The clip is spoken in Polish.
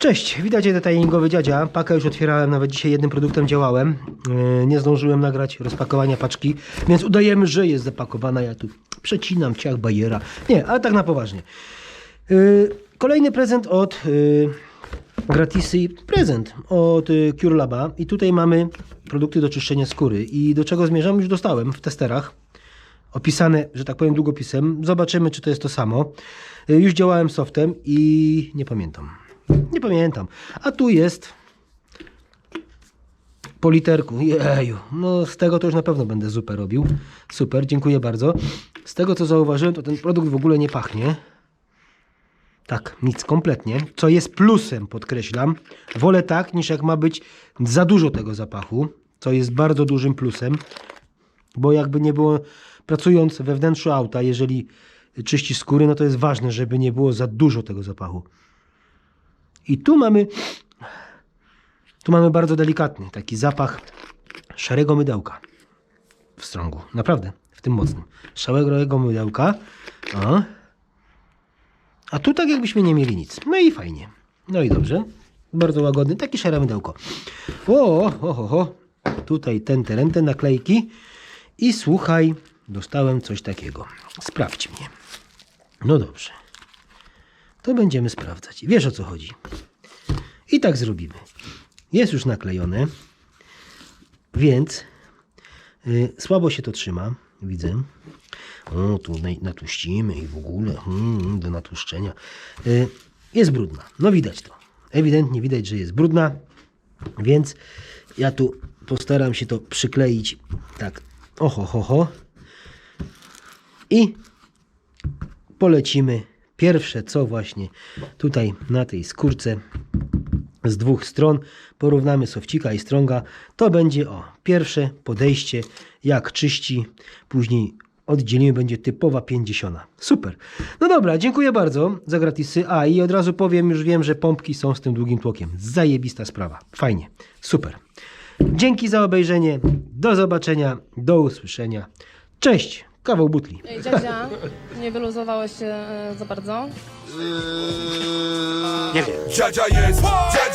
Cześć, witajcie detailingowy dziadzia. Pakę już otwierałem, nawet dzisiaj jednym produktem działałem. Yy, Nie zdążyłem nagrać rozpakowania paczki, więc udajemy, że jest zapakowana. Ja tu przecinam ciach bajera. Nie, ale tak na poważnie. Yy, Kolejny prezent od yy, Gratisy, prezent od yy, Cure Laba. I tutaj mamy produkty do czyszczenia skóry. I do czego zmierzam? Już dostałem w testerach opisane, że tak powiem, długopisem. Zobaczymy, czy to jest to samo. Już działałem softem i nie pamiętam. Nie pamiętam. A tu jest po literku. Jeju. No z tego to już na pewno będę zupę robił. Super, dziękuję bardzo. Z tego co zauważyłem, to ten produkt w ogóle nie pachnie. Tak, nic kompletnie. Co jest plusem, podkreślam. Wolę tak, niż jak ma być za dużo tego zapachu. Co jest bardzo dużym plusem. Bo jakby nie było, pracując we wnętrzu auta, jeżeli czyści skóry, no to jest ważne, żeby nie było za dużo tego zapachu. I tu mamy, tu mamy bardzo delikatny taki zapach szarego mydełka w strągu. Naprawdę, w tym mocnym. Szarego mydełka. A tu tak jakbyśmy nie mieli nic. No i fajnie. No i dobrze. Bardzo łagodny. Taki szare mydełko. O, o, o, o. Tutaj ten, ten, te naklejki. I słuchaj, dostałem coś takiego. Sprawdź mnie. No dobrze. To będziemy sprawdzać. Wiesz o co chodzi. I tak zrobimy. Jest już naklejone, więc y, słabo się to trzyma. Widzę. O, tu natłuścimy i w ogóle mm, do natłuszczenia. Y, jest brudna. No widać to. Ewidentnie widać, że jest brudna, więc ja tu postaram się to przykleić tak. Oho, ho, ho. I polecimy pierwsze co właśnie tutaj na tej skórce z dwóch stron porównamy sofcika i stronga. To będzie o pierwsze podejście jak czyści. Później oddzielimy będzie typowa 50 super. No dobra dziękuję bardzo za gratisy. A i od razu powiem już wiem że pompki są z tym długim tłokiem. Zajebista sprawa. Fajnie. Super. Dzięki za obejrzenie. Do zobaczenia. Do usłyszenia. Cześć kawał butli Ej, dziadzia, nie wyluzowałeś się e, za bardzo? Dziadzia jest, dziadzia